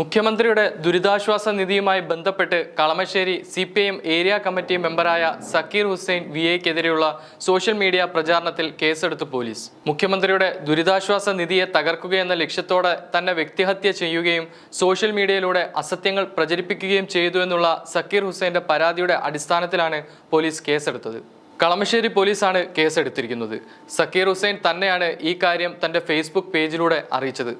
മുഖ്യമന്ത്രിയുടെ ദുരിതാശ്വാസ നിധിയുമായി ബന്ധപ്പെട്ട് Kalamassery C P M area committee മെമ്പറായ Zakir Hussain V എക്കെതിരെയുള്ള സോഷ്യൽ മീഡിയ പ്രചാരണത്തിൽ കേസെടുത്ത് പോലീസ്. മുഖ്യമന്ത്രിയുടെ ദുരിതാശ്വാസ നിധിയെ തകർക്കുകയെന്ന ലക്ഷ്യത്തോടെ തന്നെ വ്യക്തിഹത്യ ചെയ്യുകയും സോഷ്യൽ മീഡിയയിലൂടെ അസത്യങ്ങൾ പ്രചരിപ്പിക്കുകയും ചെയ്തു എന്നുള്ള സക്കീർ ഹുസൈന്റെ പരാതിയുടെ അടിസ്ഥാനത്തിലാണ് പോലീസ് കേസെടുത്തത്. കളമശ്ശേരി പോലീസാണ് കേസെടുത്തിരിക്കുന്നത്. സക്കീർ ഹുസൈൻ തന്നെയാണ് ഈ കാര്യം തന്റെ ഫേസ്ബുക്ക് പേജിലൂടെ അറിയിച്ചത്.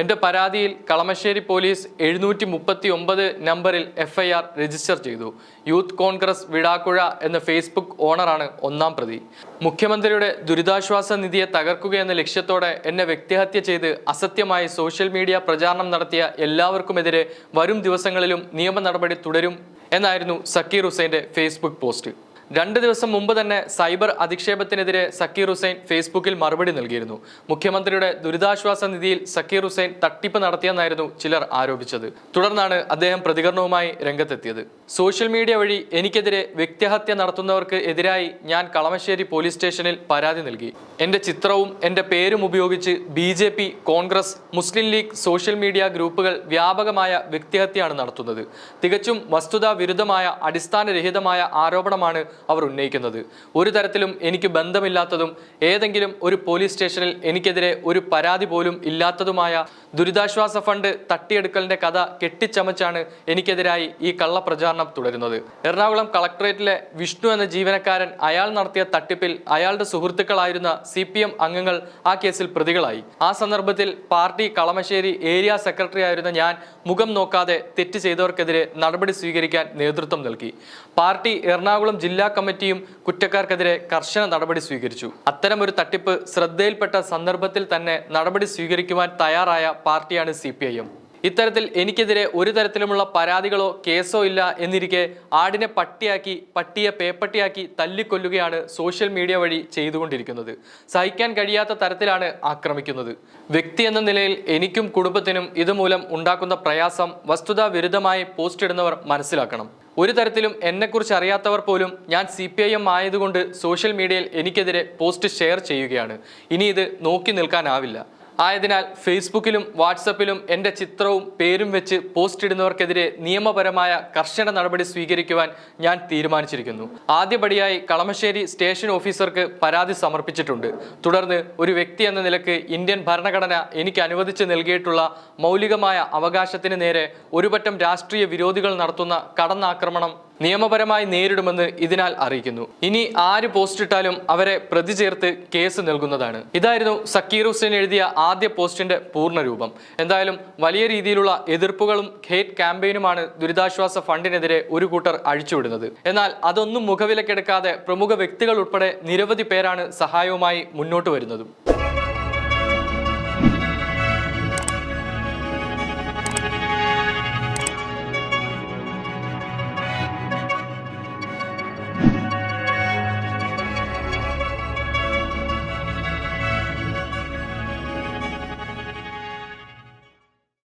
എന്റെ പരാതിയിൽ കളമശ്ശേരി പോലീസ് എഴുന്നൂറ്റി മുപ്പത്തി ഒമ്പത് നമ്പറിൽ എഫ്ഐആർ രജിസ്റ്റർ ചെയ്തു. യൂത്ത് കോൺഗ്രസ് വിടാക്കുഴ എന്ന ഫേസ്ബുക്ക് ഓണറാണ് ഒന്നാം പ്രതി. മുഖ്യമന്ത്രിയുടെ ദുരിതാശ്വാസ നിധിയെ തകർക്കുകയെന്ന ലക്ഷ്യത്തോടെ എന്നെ വ്യക്തിഹത്യ ചെയ്ത് അസത്യമായി സോഷ്യൽ മീഡിയ പ്രചാരണം നടത്തിയ എല്ലാവർക്കുമെതിരെ വരും ദിവസങ്ങളിലും നിയമ നടപടി തുടരും എന്നായിരുന്നു സക്കീർ ഹുസൈന്റെ ഫേസ്ബുക്ക് പോസ്റ്റ്. രണ്ട് ദിവസം മുമ്പ് തന്നെ സൈബർ അധിക്ഷേപത്തിനെതിരെ സക്കീർ ഹുസൈൻ ഫേസ്ബുക്കിൽ മറുപടി നൽകിയിരുന്നു. മുഖ്യമന്ത്രിയുടെ ദുരിതാശ്വാസ നിധിയിൽ സക്കീർ ഹുസൈൻ തട്ടിപ്പ് നടത്തിയെന്നായിരുന്നു ചിലർ ആരോപിച്ചത്. തുടർന്നാണ് അദ്ദേഹം പ്രതികരണവുമായി രംഗത്തെത്തിയത്. സോഷ്യൽ മീഡിയ വഴി എനിക്കെതിരെ വ്യക്തിഹത്യ നടത്തുന്നവർക്ക് എതിരായി ഞാൻ കളമശ്ശേരി പോലീസ് സ്റ്റേഷനിൽ പരാതി നൽകി. എന്റെ ചിത്രവും എന്റെ പേരും ഉപയോഗിച്ച് B Congress Muslim League social media ഗ്രൂപ്പുകൾ വ്യാപകമായ വ്യക്തിഹത്യയാണ് നടത്തുന്നത്. തികച്ചും വസ്തുതാ വിരുദ്ധമായ അടിസ്ഥാനരഹിതമായ ആരോപണമാണ് അവർ ഉന്നയിക്കുന്നത്. ഒരു തരത്തിലും എനിക്ക് ബന്ധമില്ലാത്തതും ഏതെങ്കിലും ഒരു പോലീസ് സ്റ്റേഷനിൽ എനിക്കെതിരെ ഒരു പരാതി പോലും ഇല്ലാത്തതുമായ ദുരിതാശ്വാസ ഫണ്ട് തട്ടിയെടുക്കലിന്റെ കഥ കെട്ടിച്ചമച്ചാണ് എനിക്കെതിരായി ഈ കള്ളപ്രചാരണം തുടരുന്നത്. എറണാകുളം കളക്ടറേറ്റിലെ വിഷ്ണു എന്ന ജീവനക്കാരൻ അയാൾ നടത്തിയ തട്ടിപ്പിൽ അയാളുടെ സുഹൃത്തുക്കളായിരുന്ന സി പി എം അംഗങ്ങൾ ആ കേസിൽ പ്രതികളായി. ആ സന്ദർഭത്തിൽ പാർട്ടി കളമശ്ശേരി ഏരിയ സെക്രട്ടറി ആയിരുന്ന ഞാൻ മുഖം നോക്കാതെ തെറ്റ് ചെയ്തവർക്കെതിരെ നടപടി സ്വീകരിക്കാൻ നേതൃത്വം നൽകി. പാർട്ടി എറണാകുളം ജില്ലാ കമ്മിറ്റിയും കുറ്റക്കാർക്കെതിരെ കർശന നടപടി സ്വീകരിച്ചു. അത്തരമൊരു തട്ടിപ്പ് ശ്രദ്ധയിൽപ്പെട്ട സന്ദർഭത്തിൽ തന്നെ നടപടി സ്വീകരിക്കുവാൻ തയ്യാറായ പാർട്ടിയാണ് സി ഇത്തരത്തിൽ എനിക്കെതിരെ ഒരു തരത്തിലുമുള്ള പരാതികളോ കേസോ ഇല്ല എന്നിരിക്കെ ആടിനെ പട്ടിയാക്കി പട്ടിയെ പേപ്പട്ടിയാക്കി തല്ലിക്കൊല്ലുകയാണ് സോഷ്യൽ മീഡിയ വഴി ചെയ്തുകൊണ്ടിരിക്കുന്നത്. സഹിക്കാൻ കഴിയാത്ത തരത്തിലാണ് ആക്രമിക്കുന്നത്. വ്യക്തി എന്ന നിലയിൽ എനിക്കും കുടുംബത്തിനും ഇതുമൂലം ഉണ്ടാക്കുന്ന പ്രയാസം വസ്തുതാ വിരുദ്ധമായി പോസ്റ്റ് ഇടുന്നവർ മനസ്സിലാക്കണം. ഒരു തരത്തിലും എന്നെക്കുറിച്ച് അറിയാത്തവർ പോലും ഞാൻ സി പി ഐ എം ആയതുകൊണ്ട് സോഷ്യൽ മീഡിയയിൽ എനിക്കെതിരെ പോസ്റ്റ് ഷെയർ ചെയ്യുകയാണ്. ഇനി ഇത് നോക്കി നിൽക്കാനാവില്ല. ആയതിനാൽ ഫേസ്ബുക്കിലും വാട്സപ്പിലും എന്റെ ചിത്രവും പേരും വെച്ച് പോസ്റ്റ് ഇടുന്നവർക്കെതിരെ നിയമപരമായ കർശന നടപടി സ്വീകരിക്കുവാൻ ഞാൻ തീരുമാനിച്ചിരിക്കുന്നു. ആദ്യപടിയായി കളമശ്ശേരി സ്റ്റേഷൻ ഓഫീസർക്ക് പരാതി സമർപ്പിച്ചിട്ടുണ്ട്. തുടർന്ന് ഒരു വ്യക്തി എന്ന നിലയ്ക്ക് ഇന്ത്യൻ ഭരണഘടന എനിക്ക് അനുവദിച്ച് നൽകിയിട്ടുള്ള മൗലികമായ അവകാശത്തിന് നേരെ ഒരുപറ്റം രാഷ്ട്രീയ വിരോധികൾ നടത്തുന്ന കടന്നാക്രമണം നിയമപരമായി നേരിടുമെന്ന് ഇതിനാൽ അറിയിക്കുന്നു. ഇനി ആര് പോസ്റ്റ് ഇട്ടാലും അവരെ പ്രതി ചേർത്ത് കേസ് നൽകുന്നതാണ്. ഇതായിരുന്നു സക്കീർ ഹുസൈൻ എഴുതിയ ആദ്യ പോസ്റ്റിന്റെ പൂർണരൂപം. എന്തായാലും വലിയ രീതിയിലുള്ള എതിർപ്പുകളും ഹേറ്റ് ക്യാമ്പയിനുമാണ് ദുരിതാശ്വാസ ഫണ്ടിനെതിരെ ഒരു കൂട്ടർ അഴിച്ചുവിടുന്നത്. എന്നാൽ അതൊന്നും മുഖവിലക്കെടുക്കാതെ പ്രമുഖ വ്യക്തികൾ ഉൾപ്പെടെ നിരവധി പേരാണ് സഹായവുമായി മുന്നോട്ട് വരുന്നതും.